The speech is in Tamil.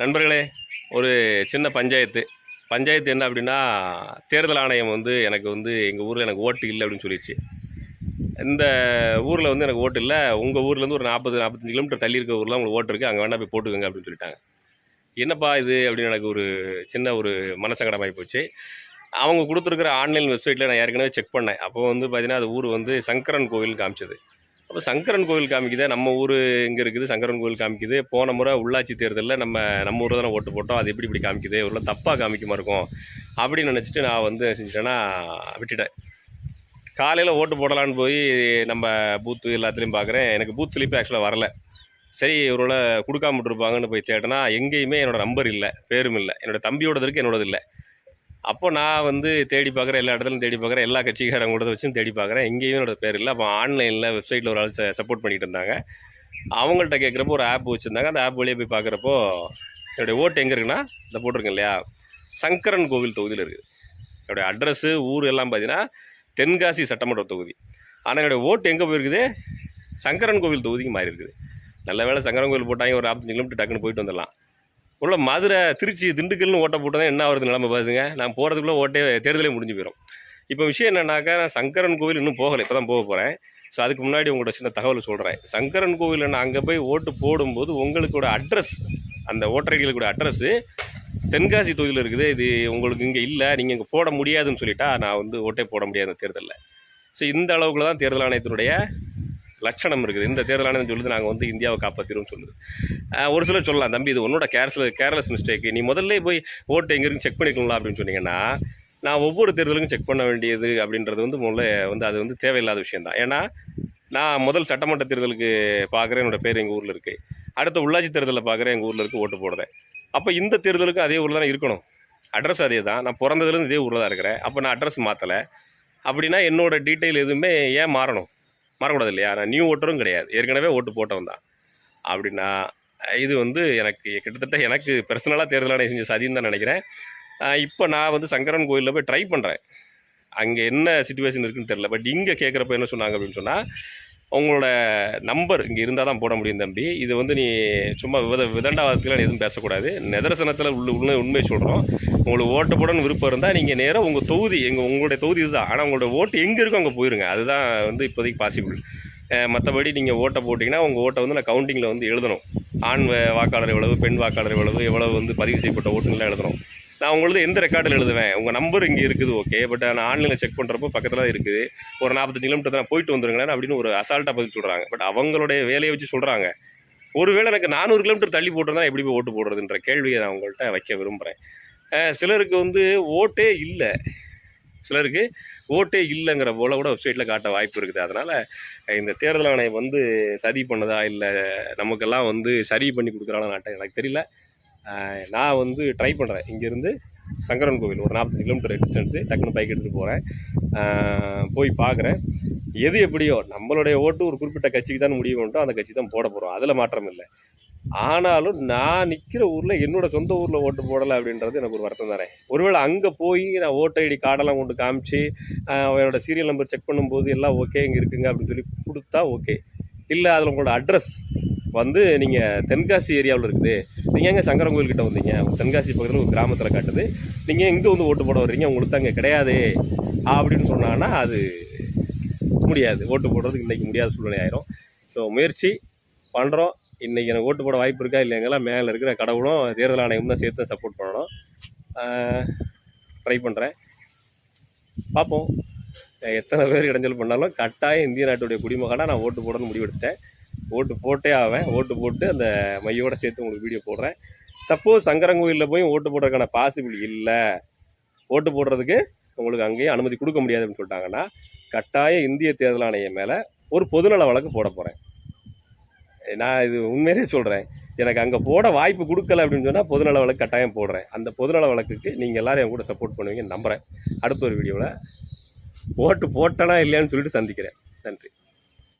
நண்பர்களே ஒரு சின்ன பஞ்சாயத்து. பஞ்சாயத்து என்ன அப்படின்னா தேர்தல் ஆணையம் வந்து எனக்கு வந்து எங்கள் ஊரில் எனக்கு ஓட்டு இல்லை அப்படின்னு சொல்லிடுச்சு. இந்த ஊரில் வந்து எனக்கு ஓட்டு இல்லை. உங்கள் ஊர்லேருந்து ஒரு நாற்பது நாற்பத்தஞ்சு கிலோமீட்டர் தள்ளி இருக்க ஊரில் உங்களுக்கு ஓட்டு இருக்குது அங்கே வேணால் போய் போட்டுக்கோங்க அப்படின்னு சொல்லிட்டாங்க. என்னப்பா இது அப்படின்னு எனக்கு ஒரு சின்ன ஒரு மனசங்கடமாகி போச்சு. அவங்க கொடுத்துருக்குற ஆன்லைன் வெப்சைட்டில் நான் ஏற்கனவே செக் பண்ணேன். அப்போ வந்து பார்த்தீங்கன்னா அது ஊர் வந்து சங்கரன் கோவில் காமிச்சது. அப்போ சங்கரன் கோவில் காமிக்குதே நம்ம ஊர் இங்கே இருக்குது சங்கரன் கோவில் காமிக்குது. போன முறை உள்ளாட்சி தேர்தலில் நம்ம நம்ம ஊர் தானே ஓட்டு போட்டோம். அது எப்படி இப்படி காமிக்குது ஒரு தப்பாக காமிக்குமா இருக்கும்? அப்படின்னு நினச்சிட்டு நான் வந்து செஞ்சிட்டேன்னா விட்டுட்டேன். காலையில் ஓட்டு போடலான்னு போய் நம்ம பூத்து எல்லாத்துலேயும் பார்க்குறேன் எனக்கு பூத் ஸ்லிப் ஆக்சுவலாக வரல. சரி இவரோட கொடுக்காம விட்டுருப்பாங்கன்னு போய் தேடினா எங்கேயுமே என்னோடய நம்பர் இல்லை பேரும் இல்லை. என்னோட தம்பியோடது இருக்குது என்னோடது இல்லை. அப்போ நான் வந்து தேடி பார்க்குறேன் எல்லா இடத்துலையும் தேடி பார்க்குறேன் எல்லா கட்சிக்காரங்களோட வச்சும் தேடி பார்க்குறேன். எங்கேயும் என்னோட பேர் இல்லை. அப்போ ஆன்லைனில் வெப்சைட்டில் ஒரு ஆள் சப்போர்ட் பண்ணிட்டு இருந்தாங்க. அவங்கள்ட்ட கேட்குறப்போ ஒரு ஆப் வச்சுருந்தாங்க. அந்த ஆப் வழியே போய் பார்க்குறப்போ என்னுடைய ஓட்டு எங்கே இருக்குன்னா இந்த போட்டிருக்கேன் இல்லையா? சங்கரன் கோவில் தொகுதியில் இருக்குது. என்னுடைய அட்ரஸ்ஸு ஊர் எல்லாம் பார்த்தீங்கன்னா தென்காசி சட்டமன்ற தொகுதி. ஆனால் என்னுடைய ஓட்டு எங்கே போயிருக்குது? சங்கரன் கோவில் தொகுதிக்கு மாறி இருக்குது நல்ல வேலை சங்கரன் கோவில் போட்டாங்க ஒரு நாற்பத்தஞ்சு கிலோமீட்டர் டக்குன்னு போயிட்டு வந்துடலாம். உள்ள மதுரை திருச்சி திண்டுக்கல்னு ஓட்டை போட்டால் என்ன வருது நிலமை பாருங்க. நான் போகிறதுக்குள்ளே ஓட்டே தேர்தலே முடிஞ்சு போயிடும் இப்போ விஷயம் என்னன்னாக்கா நான் சங்கரன் கோவில் இன்னும் போகலை. இப்போ தான் போக போகிறேன் ஸோ அதுக்கு முன்னாடி உங்களோட சின்ன தகவல் சொல்கிறேன் சங்கரன் கோவிலில் நான் அங்கே போய் ஓட்டு போடும்போது உங்களுக்கோட அட்ரஸ் அந்த ஓட்டர் கூட அட்ரஸ்ஸு தென்காசி தொகுதியில் இருக்குது. இது உங்களுக்கு இங்கே இல்லை. நீங்கள் இங்கே போட முடியாதுன்னு சொல்லிட்டா நான் வந்து ஓட்டே போட முடியாது தேர்தலில். ஸோ இந்த அளவுக்குள்ள தான் தேர்தல் ஆணையத்தினுடைய லட்சணம் இருக்குது. இந்த தேர்தலானது சொல்லுது நாங்கள் வந்து இந்தியாவை காப்பாற்றிடுவோம் சொல்லுது. ஒரு சிலர் சொல்லலாம் தம்பி இது உன்னோட கேர்ஸ்ல கேர்லெஸ் மிஸ்டேக் நீ முதல்ல போய் ஓட்டு எங்கே இருக்குன்னு செக் பண்ணிக்கலாம் அப்படின்னு சொன்னீங்கன்னா நான் ஒவ்வொரு தேர்தலுக்கும் செக் பண்ண வேண்டியது அப்படின்றது வந்து முதல்ல வந்து அது வந்து தேவையில்லாத விஷயம் தான் ஏன்னா நான் முதல் சட்டமன்ற தேர்தலுக்கு பார்க்குறேன் என்னோட பேர் எங்கள் ஊரில் இருக்குது அடுத்த உள்ளாட்சி தேர்தலில் பார்க்குறேன் எங்கள் ஊரில் இருக்குது ஓட்டு போடுறேன். அப்போ இந்த தேர்தலுக்கும் அதே ஊரில் தான் இருக்கணும். அட்ரஸ் அதே தான். நான் பிறந்ததுலேருந்து இதே ஊரில் தான் இருக்கிறேன். அப்போ நான் அட்ரஸ் மாற்றலை அப்படின்னா என்னோட டீட்டெயில் எதுவுமே ஏன் மாறணும்? மாறக்கூடாது இல்லையா நான் நியூ ஓட்டரும் கிடையாது. ஏற்கனவே ஓட்டு போட்டவன் தான். அப்படின்னா இது வந்து எனக்கு கிட்டத்தட்ட எனக்கு பர்சனலாக தேர்தல் செஞ்ச சதின்னு தான் நினைக்கிறேன். இப்போ நான் வந்து சங்கரன் கோயிலில் போய் ட்ரை பண்ணுறேன் அங்கே என்ன சுச்சுவேஷன் இருக்குன்னு தெரில பட் இங்கே கேட்குறப்ப என்ன சொன்னாங்க அப்படின்னு சொன்னால் உங்களோட நம்பர் இங்கே இருந்தால் தான் போட முடியும் தம்பி. இது வந்து நீ சும்மா வித விதண்டாவாதத்தில் எதுவும் பேசக்கூடாது. நிதர்சனத்தில் உள்ள உண்மை உண்மை சொல்கிறோம் உங்களுக்கு ஓட்டு போடணும்னு விருப்பம் இருந்தால் நீங்கள் நேராக உங்கள் தொகுதி எங்கள் உங்களுடைய தொகுதி இதுதான். ஆனால் உங்களோட ஓட்டு எங்கே இருக்கோ அங்கே போயிருங்க. அதுதான் வந்து இப்போதைக்கு பாசிபிள் மற்றபடி நீங்கள் ஓட்டை போட்டிங்கன்னா உங்கள் ஓட்டை வந்து நான் கவுண்டிங்கில் வந்து எழுதணும். ஆண் வாக்காளர் எவ்வளவு பெண் வாக்காளர் எவ்வளவு எவ்வளவு வந்து பதிவு செய்யப்பட்ட ஓட்டுங்களாம் எழுதணும். நான் உங்களது எந்த ரெக்கார்டில் எழுதுவேன்? உங்கள் நம்பர் இங்கே இருக்குது ஓகே பட் நான் ஆன்லைனில் செக் பண்ணுறப்போ பக்கத்தில் தான் இருக்குது. ஒரு நாற்பத்தஞ்சு கிலோமீட்டர் தான் போயிட்டு வந்துருங்களேன் அப்படின்னு ஒரு அசால்ட்டாக பதில் சொல்கிறாங்க பட் அவங்களுடைய வேலையை வச்சு சொல்கிறாங்க ஒருவேளை எனக்கு நானூறு கிலோமீட்டர் தள்ளி போட்டிருந்தா எப்படி போய் ஓட்டு போடுறதுன்ற கேள்வியை நான் உங்கள்கிட்ட வைக்க விரும்புகிறேன் சிலருக்கு வந்து ஓட்டே இல்லை. சிலருக்கு ஓட்டே இல்லைங்கிற போல கூட வெப்சைட்டில் காட்ட வாய்ப்பு இருக்குது. அதனால் இந்த தேர்தல் ஆணையம் வந்து சதி பண்ணதா இல்லை நமக்கெல்லாம் வந்து சரி பண்ணி கொடுக்குறாங்களா நாட்டம் எனக்கு தெரியல. நான் வந்து ட்ரை பண்ணுறேன் இங்கேருந்து சங்கரன் கோவில் ஒரு நாற்பத்தஞ்சு கிலோமீட்டர் டிஸ்டன்ஸு டக்குன்னு பைக் எடுத்துகிட்டு போகிறேன் போய் பார்க்குறேன். எது எப்படியோ நம்மளுடைய ஓட்டு ஒரு குறிப்பிட்ட கட்சிக்கு தான் முடிவு பண்ணிட்டோம் அந்த கட்சி தான் போட போகிறோம் அதில் மாற்றம் இல்லை. ஆனாலும் நான் நிற்கிற ஊரில் என்னோட சொந்த ஊரில் ஓட்டு போடலை அப்படின்றது எனக்கு ஒரு வருத்தம் தானே. ஒருவேளை அங்கே போய் நான் ஓட்டு ஐடி கார்டெல்லாம் கொண்டு காமிச்சு ஆஹ் சீரியல் நம்பர் செக் பண்ணும்போது எல்லாம் ஓகே இங்கே இருக்குங்க அப்படின்னு சொல்லி கொடுத்தா ஓகே இல்லை அதில் உங்களோட அட்ரஸ் வந்து நீங்கள் தென்காசி ஏரியாவில் இருக்குது. நீங்கள் எங்கே சங்கரன் கோயில்கிட்ட வந்தீங்க? தென்காசி பக்கத்தில் ஒரு கிராமத்தில் காட்டுது. நீங்கள் எங்கே வந்து ஓட்டு போட வர்றீங்க? உங்களுக்கு அங்கே கிடையாது அப்படின்னு சொன்னாங்கன்னா அது முடியாது. ஓட்டு போடுறதுக்கு இன்றைக்கி முடியாத சூழ்நிலை ஆயிரும். ஸோ முயற்சி பண்ணுறோம் இன்றைக்கி எனக்கு ஓட்டு போட வாய்ப்பு இருக்கா இல்லைங்கெல்லாம் மேலே இருக்கிற கடவுளும் தேர்தல் ஆணையம் தான் சேர்த்து சப்போர்ட் பண்ணணும். ட்ரை பண்ணுறேன் பார்ப்போம். எத்தனை பேர் இடைஞ்சல் பண்ணாலும் கட்டாயம் இந்திய நாட்டுடைய குடிமகனாக நான் ஓட்டு போடணும்னு முடிவெடுத்தேன் ஓட்டு போட்டே ஆவேன். ஓட்டு போட்டு அந்த மையோட சேர்த்து உங்களுக்கு வீடியோ போடுறேன். சப்போஸ் சங்கரங்கோயிலில் போய் ஓட்டு போடுறதுக்கான பாசிபிள் இல்லை. ஓட்டு போடுறதுக்கு உங்களுக்கு அங்கேயும் அனுமதி கொடுக்க முடியாது அப்படின்னு சொல்லிட்டாங்கன்னா கட்டாயம் இந்திய தேர்தல் ஆணையம் மேலே ஒரு பொதுநல வழக்கு போட போகிறேன் நான் இது உண்மையிலே சொல்கிறேன் எனக்கு அங்கே போட வாய்ப்பு கொடுக்கல அப்படின்னு சொன்னால் பொதுநல வழக்கு கட்டாயம் போடுறேன். அந்த பொதுநல வழக்குக்கு நீங்கள் எல்லோரும் என் கூட சப்போர்ட் பண்ணுவீங்கன்னு நம்புகிறேன் அடுத்த ஒரு வீடியோவில் ஓட்டு போட்டனா இல்லையான்னு சொல்லிட்டு சந்திக்கிறேன். நன்றி.